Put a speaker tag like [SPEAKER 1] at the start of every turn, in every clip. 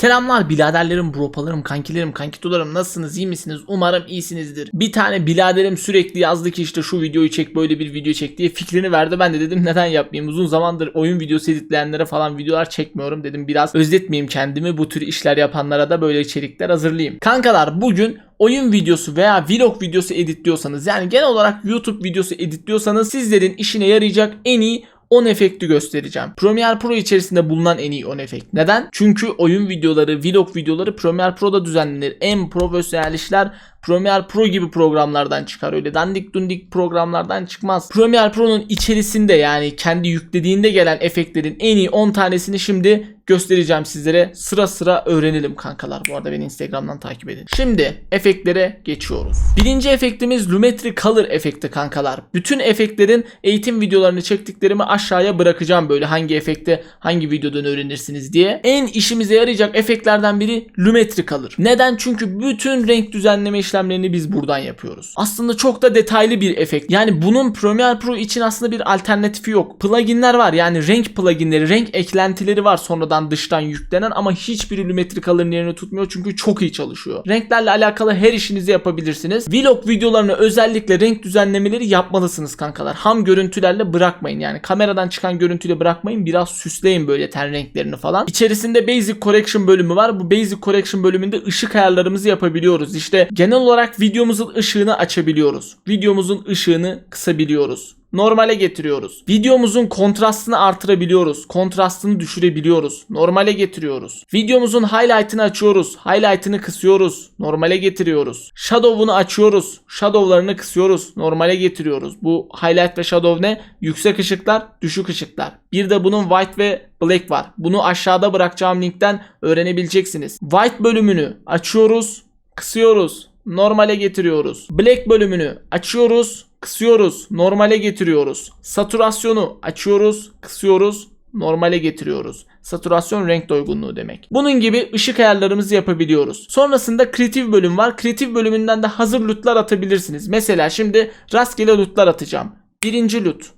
[SPEAKER 1] Selamlar biraderlerim, bropalarım, kankilerim, kankitolarım nasılsınız, iyi misiniz? Umarım iyisinizdir. Bir tane biraderim sürekli yazdı ki işte şu videoyu çek böyle bir video çek diye fikrini verdi. Ben de dedim neden yapmayayım? Uzun zamandır oyun videosu editleyenlere falan videolar çekmiyorum dedim. Biraz özletmeyeyim kendimi bu tür işler yapanlara da böyle içerikler hazırlayayım. Kankalar bugün oyun videosu veya vlog videosu editliyorsanız yani genel olarak YouTube videosu editliyorsanız sizlerin işine yarayacak en iyi 10 efekti göstereceğim. Premiere Pro içerisinde bulunan en iyi 10 efekt. Neden? Çünkü oyun videoları, vlog videoları Premiere Pro'da düzenlenir. En profesyonel işler Premiere Pro gibi programlardan çıkar. Öyle dandik dundik programlardan çıkmaz. Premiere Pro'nun içerisinde yani kendi yüklediğinde gelen efektlerin en iyi 10 tanesini şimdi göstereceğim sizlere. Sıra sıra öğrenelim kankalar. Bu arada beni Instagram'dan takip edin. Şimdi efektlere geçiyoruz. Birinci efektimiz Lumetri Color efekti kankalar. Bütün efektlerin eğitim videolarını çektiklerimi aşağıya bırakacağım böyle hangi efekte hangi videodan öğrenirsiniz diye. En işimize yarayacak efektlerden biri Lumetri Color. Neden? Çünkü bütün renk düzenleme işlemlerini biz buradan yapıyoruz. Aslında çok da detaylı bir efekt. Yani bunun Premiere Pro için aslında bir alternatifi yok. Pluginler var yani renk pluginleri, renk eklentileri var sonradan dıştan yüklenen ama hiçbiri Lumetri Color'ın yerini tutmuyor çünkü çok iyi çalışıyor. Renklerle alakalı her işinizi yapabilirsiniz. Vlog videolarına özellikle renk düzenlemeleri yapmalısınız kankalar. Ham görüntülerle bırakmayın yani kameradan çıkan görüntüyle bırakmayın biraz süsleyin böyle ten renklerini falan. İçerisinde Basic Correction bölümü var. Bu Basic Correction bölümünde ışık ayarlarımızı yapabiliyoruz. İşte genel olarak videomuzun ışığını açabiliyoruz. Videomuzun ışığını kısabiliyoruz normale getiriyoruz. Videomuzun kontrastını artırabiliyoruz. Kontrastını düşürebiliyoruz. Normale getiriyoruz. Videomuzun highlight'ını açıyoruz. Highlight'ını kısıyoruz. Normale getiriyoruz. Shadow'unu açıyoruz. Shadow'larını kısıyoruz. Normale getiriyoruz. Bu highlight ve shadow ne? Yüksek ışıklar, düşük ışıklar. Bir de bunun white ve black var. Bunu aşağıda bırakacağım linkten öğrenebileceksiniz. White bölümünü açıyoruz, kısıyoruz. Normale getiriyoruz. Black bölümünü açıyoruz, kısıyoruz, normale getiriyoruz. Satürasyonu açıyoruz, kısıyoruz, normale getiriyoruz. Satürasyon renk doygunluğu demek. Bunun gibi ışık ayarlarımızı yapabiliyoruz. Sonrasında kreatif bölüm var. Kreatif bölümünden de hazır lootlar atabilirsiniz. Mesela şimdi rastgele lootlar atacağım. Birinci loot.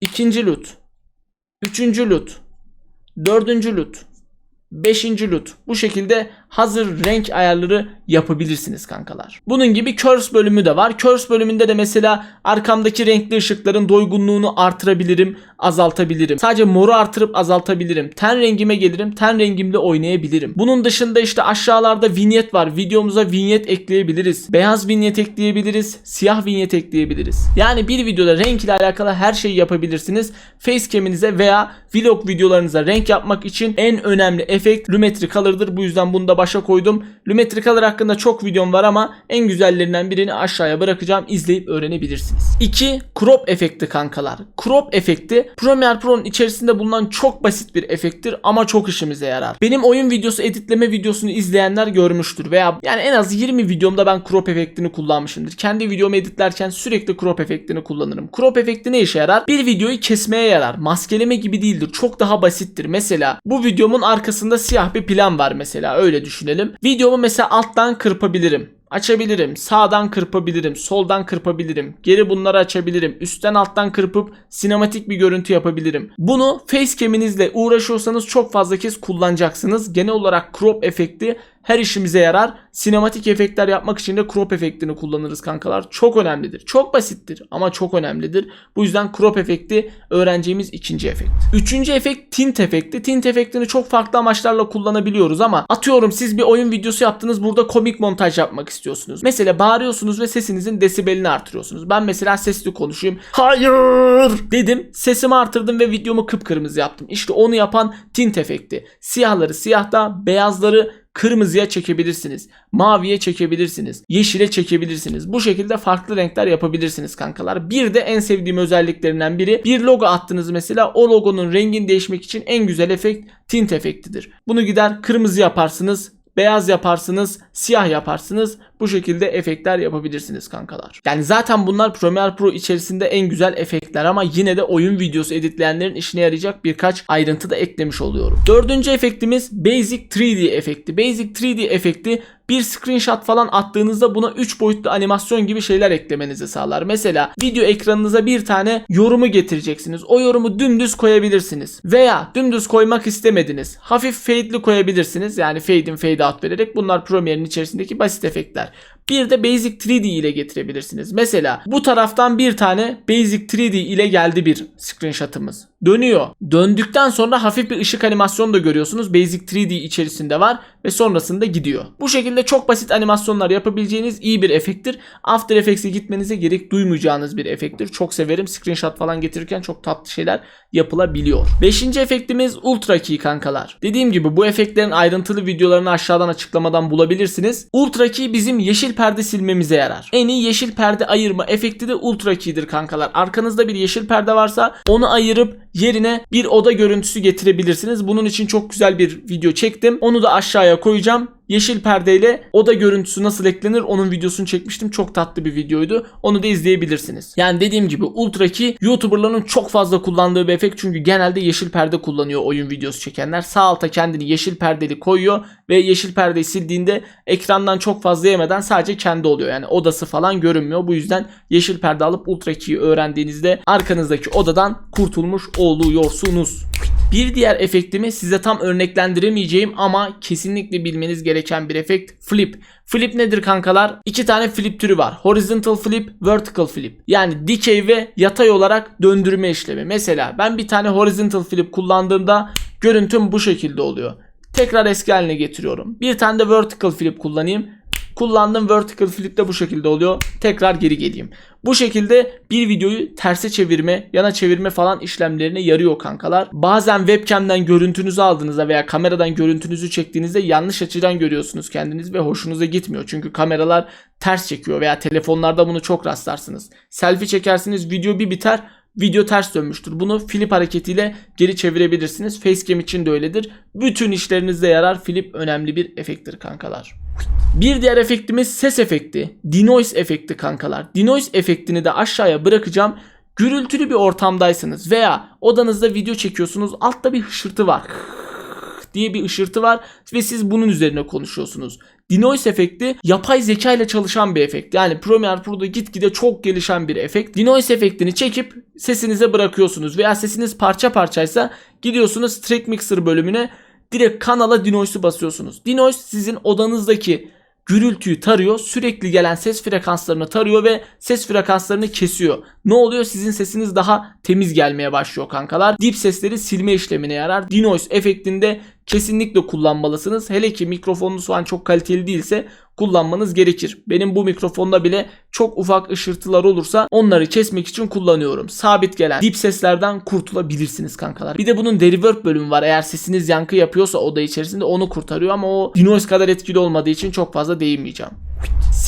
[SPEAKER 1] ikinci loot. Üçüncü loot. Dördüncü loot. Beşinci loot. Bu şekilde hazır renk ayarları yapabilirsiniz kankalar. Bunun gibi curse bölümü de var. Curse bölümünde de mesela arkamdaki renkli ışıkların doygunluğunu artırabilirim, azaltabilirim. Sadece moru artırıp azaltabilirim. Ten rengime gelirim, ten rengimle oynayabilirim. Bunun dışında işte aşağılarda vinyet var. Videomuza vinyet ekleyebiliriz. Beyaz vinyet ekleyebiliriz. Siyah vinyet ekleyebiliriz. Yani bir videoda renk ile alakalı her şeyi yapabilirsiniz. Facecam'inize veya vlog videolarınıza renk yapmak için en önemli efekt Lumetri Color'dır. Bu yüzden bunu da başa koydum. Lumetri Color hakkında çok videom var ama en güzellerinden birini aşağıya bırakacağım. İzleyip öğrenebilirsiniz. 2. Crop efekti kankalar. Crop efekti Premiere Pro'nun içerisinde bulunan çok basit bir efekttir ama çok işimize yarar. Benim oyun videosu editleme videosunu izleyenler görmüştür veya yani en az 20 videomda ben crop efektini kullanmışımdır. Kendi videomu editlerken sürekli crop efektini kullanırım. Crop efekti ne işe yarar? Bir videoyu kesmeye yarar. Maskeleme gibi değildir. Çok daha basittir. Mesela bu videomun arkasında siyah bir plan var mesela. Öyle düşünelim. Videomu mesela alttan kırpabilirim. Açabilirim. Sağdan kırpabilirim. Soldan kırpabilirim. Geri bunları açabilirim. Üstten alttan kırpıp sinematik bir görüntü yapabilirim. Bunu facecam'inizle uğraşıyorsanız çok fazla kez kullanacaksınız. Genel olarak crop efekti her işimize yarar. Sinematik efektler yapmak için de crop efektini kullanırız kankalar. Çok önemlidir. Çok basittir ama çok önemlidir. Bu yüzden crop efekti öğreneceğimiz ikinci efekt. Üçüncü efekt tint efekti. Tint efektini çok farklı amaçlarla kullanabiliyoruz ama atıyorum siz bir oyun videosu yaptınız burada komik montaj yapmak istiyorsunuz. Mesela bağırıyorsunuz ve sesinizin desibelini artırıyorsunuz. Ben mesela sesli konuşayım. Hayır dedim. Sesimi artırdım ve videomu kıpkırmızı yaptım. İşte onu yapan tint efekti. Siyahları siyahta, beyazları kırmızıya çekebilirsiniz. Maviye çekebilirsiniz. Yeşile çekebilirsiniz. Bu şekilde farklı renkler yapabilirsiniz kankalar. Bir de en sevdiğim özelliklerinden biri bir logo attınız mesela o logonun rengini değişmek için en güzel efekt tint efektidir. Bunu gider kırmızı yaparsınız beyaz yaparsınız, siyah yaparsınız. Bu şekilde efektler yapabilirsiniz kankalar. Yani zaten bunlar Premiere Pro içerisinde en güzel efektler ama yine de oyun videosu editleyenlerin işine yarayacak birkaç ayrıntı da eklemiş oluyorum. Dördüncü efektimiz Basic 3D efekti. Basic 3D efekti bir screenshot falan attığınızda buna 3 boyutlu animasyon gibi şeyler eklemenizi sağlar. Mesela video ekranınıza bir tane yorumu getireceksiniz. O yorumu dümdüz koyabilirsiniz. Veya dümdüz koymak istemediniz. Hafif fade'li koyabilirsiniz. Yani fade in fade out vererek bunlar Premiere'in içerisindeki basit efektler. Bir de Basic 3D ile getirebilirsiniz. Mesela bu taraftan bir tane Basic 3D ile geldi bir screenshot'ımız. Dönüyor. Döndükten sonra hafif bir ışık animasyonu da görüyorsunuz. Basic 3D içerisinde var ve sonrasında gidiyor. Bu şekilde çok basit animasyonlar yapabileceğiniz iyi bir efekttir. After Effects'e gitmenize gerek duymayacağınız bir efekttir. Çok severim. Screenshot falan getirirken çok tatlı şeyler yapılabiliyor. Beşinci efektimiz Ultra Key kankalar. Dediğim gibi bu efektlerin ayrıntılı videolarını aşağıdan açıklamadan bulabilirsiniz. Ultra Key bizim yeşil perde silmemize yarar. En iyi yeşil perde ayırma efekti de Ultra Key'dir kankalar. Arkanızda bir yeşil perde varsa onu ayırıp yerine bir oda görüntüsü getirebilirsiniz. Bunun için çok güzel bir video çektim. Onu da aşağıya koyacağım. Yeşil perdeyle oda görüntüsü nasıl eklenir onun videosunu çekmiştim. Çok tatlı bir videoydu. Onu da izleyebilirsiniz. Yani dediğim gibi Ultra Key YouTuber'ların çok fazla kullandığı bir efekt. Çünkü genelde yeşil perde kullanıyor oyun videosu çekenler. Sağ alta kendini yeşil perdeli koyuyor ve yeşil perdeyi sildiğinde ekrandan çok fazla yemeden sadece kendi oluyor. Yani odası falan görünmüyor. Bu yüzden yeşil perde alıp Ultra Key'i öğrendiğinizde arkanızdaki odadan kurtulmuş oluyorsunuz. Bir diğer efektimi size tam örneklendiremeyeceğim ama kesinlikle bilmeniz gereken bir efekt flip. Flip nedir kankalar? İki tane flip türü var. Horizontal flip, vertical flip. Yani dikey ve yatay olarak döndürme işlemi. Mesela ben bir tane horizontal flip kullandığımda görüntüm bu şekilde oluyor. Tekrar eski haline getiriyorum. Bir tane de vertical flip kullanayım. Kullandığım vertical flip de bu şekilde oluyor. Tekrar geri geleyim. Bu şekilde bir videoyu terse çevirme, yana çevirme falan işlemlerine yarıyor kankalar. Bazen webcam'den görüntünüzü aldığınızda veya kameradan görüntünüzü çektiğinizde yanlış açıdan görüyorsunuz kendiniz ve hoşunuza gitmiyor. Çünkü kameralar ters çekiyor veya telefonlarda bunu çok rastlarsınız. Selfie çekersiniz video bir biter video ters dönmüştür. Bunu flip hareketiyle geri çevirebilirsiniz. Facecam için de öyledir. Bütün işlerinizde yarar. Flip önemli bir efekttir kankalar. Bir diğer efektimiz ses efekti. Denoise efekti kankalar. Denoise efektini de aşağıya bırakacağım. Gürültülü bir ortamdaysanız veya odanızda video çekiyorsunuz altta bir hışırtı var diye bir ışırtı var ve siz bunun üzerine konuşuyorsunuz. Denoise efekti yapay zeka ile çalışan bir efekt. Yani Premiere Pro'da gitgide çok gelişen bir efekt. Denoise efektini çekip sesinize bırakıyorsunuz veya sesiniz parça parçaysa gidiyorsunuz Track Mixer bölümüne direkt kanala Denoise'u basıyorsunuz. Denoise sizin odanızdaki gürültüyü tarıyor. Sürekli gelen ses frekanslarını tarıyor ve ses frekanslarını kesiyor. Ne oluyor? Sizin sesiniz daha temiz gelmeye başlıyor kankalar. Dip sesleri silme işlemine yarar. Denoise efektinde kesinlikle kullanmalısınız. Hele ki mikrofonunuz falan çok kaliteli değilse kullanmanız gerekir. Benim bu mikrofonda bile çok ufak ışırtılar olursa onları kesmek için kullanıyorum. Sabit gelen dip seslerden kurtulabilirsiniz kankalar. Bir de bunun reverb bölümü var. Eğer sesiniz yankı yapıyorsa oda içerisinde onu kurtarıyor ama o denoise kadar etkili olmadığı için çok fazla değinmeyeceğim.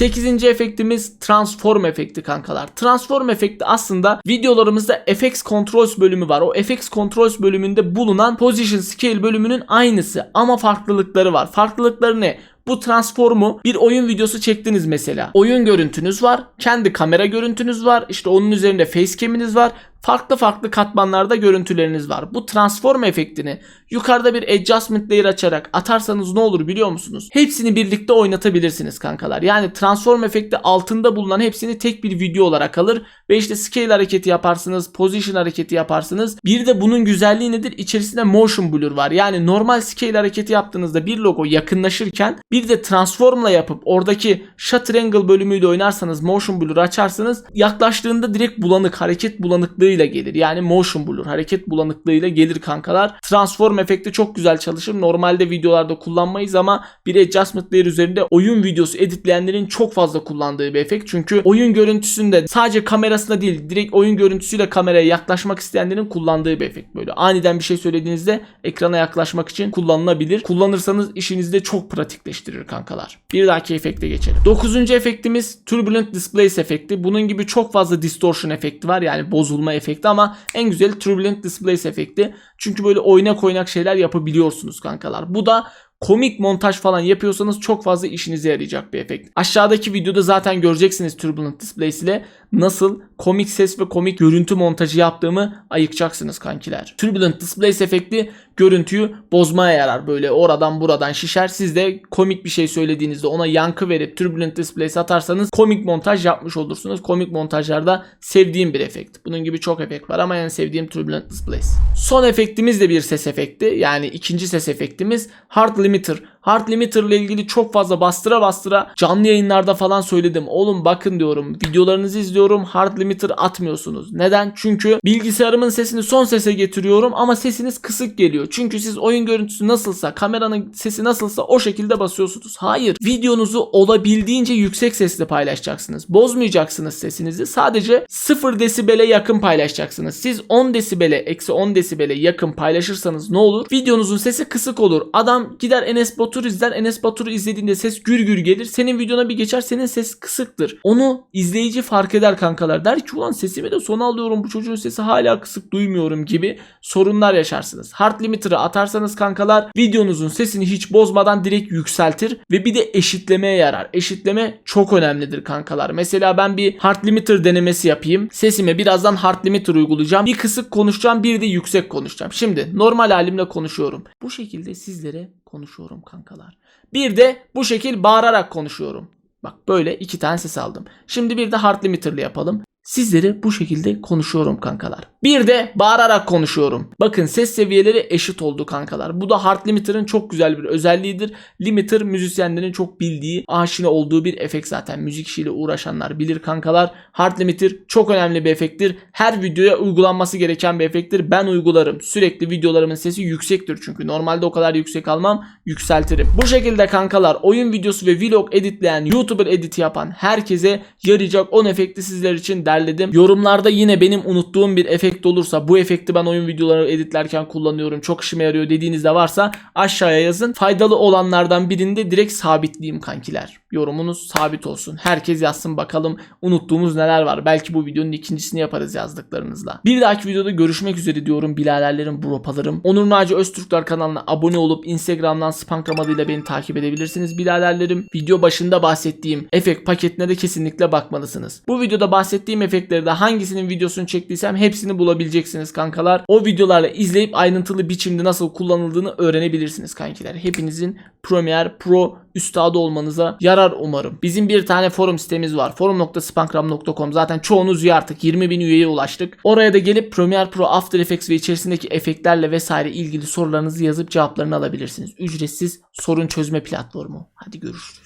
[SPEAKER 1] 8. efektimiz transform efekti kankalar. Transform efekti aslında videolarımızda FX Controls bölümü var. O FX Controls bölümünde bulunan Position Scale bölümünün aynısı ama farklılıkları var. Farklılıkları ne? Bu transformu bir oyun videosu çektiniz mesela. Oyun görüntünüz var. Kendi kamera görüntünüz var. İşte onun üzerinde facecam'iniz var. Farklı farklı katmanlarda görüntüleriniz var. Bu transform efektini yukarıda bir adjustment layer açarak atarsanız ne olur biliyor musunuz? Hepsini birlikte oynatabilirsiniz kankalar. Yani transform efekti altında bulunan hepsini tek bir video olarak alır ve işte scale hareketi yaparsınız, position hareketi yaparsınız. Bir de bunun güzelliği nedir? İçerisinde motion blur var. Yani normal scale hareketi yaptığınızda bir logo yakınlaşırken bir de transformla yapıp oradaki shutter angle bölümüyle oynarsanız motion blur açarsanız yaklaştığında direkt bulanık hareket bulanıklığıyla gelir. Yani motion blur hareket bulanıklığıyla gelir kankalar. Transform efekti çok güzel çalışır. Normalde videolarda kullanmayız ama bir adjustment layer üzerinde oyun videosu editleyenlerin çok fazla kullandığı bir efekt. Çünkü oyun görüntüsünde sadece kamerasına değil direkt oyun görüntüsüyle kameraya yaklaşmak isteyenlerin kullandığı bir efekt. Böyle aniden bir şey söylediğinizde ekrana yaklaşmak için kullanılabilir. Kullanırsanız işinizde çok pratikleştirir kankalar. Bir dahaki efekte geçelim. Dokuzuncu efektimiz Turbulent Displace efekti. Bunun gibi çok fazla distortion efekti var yani bozulma efekti ama en güzeli Turbulent Displace efekti. Çünkü böyle oynak oynak şeyler yapabiliyorsunuz kankalar. Bu da komik montaj falan yapıyorsanız çok fazla işinize yarayacak bir efekt. Aşağıdaki videoda zaten göreceksiniz Turbulent Displays ile nasıl komik ses ve komik görüntü montajı yaptığımı ayıkacaksınız kankiler. Turbulent Displays efekti görüntüyü bozmaya yarar. Böyle oradan buradan şişer. Siz de komik bir şey söylediğinizde ona yankı verip Turbulent Displays atarsanız komik montaj yapmış olursunuz. Komik montajlarda sevdiğim bir efekt. Bunun gibi çok efekt var ama en sevdiğim Turbulent Displays. Son efektimiz de bir ses efekti. Yani ikinci ses efektimiz Hard Limiter. Hard Limiter ile ilgili çok fazla bastıra bastıra canlı yayınlarda falan söyledim. Oğlum bakın diyorum videolarınızı izliyorum hard limiter atmıyorsunuz. Neden? Çünkü bilgisayarımın sesini son sese getiriyorum ama sesiniz kısık geliyor. Çünkü siz oyun görüntüsü nasılsa kameranın sesi nasılsa o şekilde basıyorsunuz. Hayır. Videonuzu olabildiğince yüksek sesle paylaşacaksınız. Bozmayacaksınız sesinizi. Sadece 0 desibele yakın paylaşacaksınız. Siz 10 desibele eksi 10 desibele yakın paylaşırsanız ne olur? Videonuzun sesi kısık olur. Adam gider Enes Batur izler. Enes Batur'u izlediğinde ses gür gür gelir. Senin videona bir geçer senin ses kısıktır. Onu izleyici fark eder kankalar. Der ki ulan sesimi de sona alıyorum bu çocuğun sesi hala kısık duymuyorum gibi sorunlar yaşarsınız. Hard limiter'ı atarsanız kankalar videonuzun sesini hiç bozmadan direkt yükseltir ve bir de eşitlemeye yarar. Eşitleme çok önemlidir kankalar. Mesela ben bir hard limiter denemesi yapayım. Sesime birazdan hard limiter uygulayacağım. Bir kısık konuşacağım bir de yüksek konuşacağım. Şimdi normal halimle konuşuyorum. Bu şekilde sizlere konuşuyorum kankalar. Bir de bu şekil bağırarak konuşuyorum. Bak böyle iki tane ses aldım. Şimdi bir de hard limiter'lı yapalım. Sizlere bu şekilde konuşuyorum kankalar. Bir de bağırarak konuşuyorum. Bakın ses seviyeleri eşit oldu kankalar. Bu da hard limiter'ın çok güzel bir özelliğidir. Limiter müzisyenlerin çok bildiği, aşina olduğu bir efekt zaten. Müzik işiyle uğraşanlar bilir kankalar. Hard limiter çok önemli bir efekttir. Her videoya uygulanması gereken bir efekttir. Ben uygularım. Sürekli videolarımın sesi yüksektir çünkü. Normalde o kadar yüksek almam. Yükseltirim. Bu şekilde kankalar oyun videosu ve vlog editleyen, YouTuber editi yapan herkese yarayacak 10 efekti sizler için derledim. Yorumlarda yine benim unuttuğum bir efekt olursa bu efekti ben oyun videoları editlerken kullanıyorum. Çok işime yarıyor dediğinizde varsa aşağıya yazın. Faydalı olanlardan birinde direkt sabitleyeyim kankiler. Yorumunuz sabit olsun. Herkes yazsın bakalım unuttuğumuz neler var. Belki bu videonun ikincisini yaparız yazdıklarınızla. Bir dahaki videoda görüşmek üzere diyorum biladerlerim, bropalarım. Onur Naci Öztürkler kanalına abone olup Instagram'dan Spankram adıyla beni takip edebilirsiniz biladerlerim. Video başında bahsettiğim efekt paketine de kesinlikle bakmalısınız. Bu videoda bahsettiğim efektleri de hangisinin videosunu çektiysem hepsini bulabileceksiniz kankalar. O videolarla izleyip ayrıntılı biçimde nasıl kullanıldığını öğrenebilirsiniz kankiler. Hepinizin Premiere Pro üstadı olmanıza yarar umarım. Bizim bir tane forum sitemiz var. forum.spankram.com zaten çoğunuz üye artık 20 bin üyeye ulaştık. Oraya da gelip Premiere Pro, After Effects ve içerisindeki efektlerle vesaire ilgili sorularınızı yazıp cevaplarını alabilirsiniz. Ücretsiz sorun çözme platformu. Hadi görüşürüz.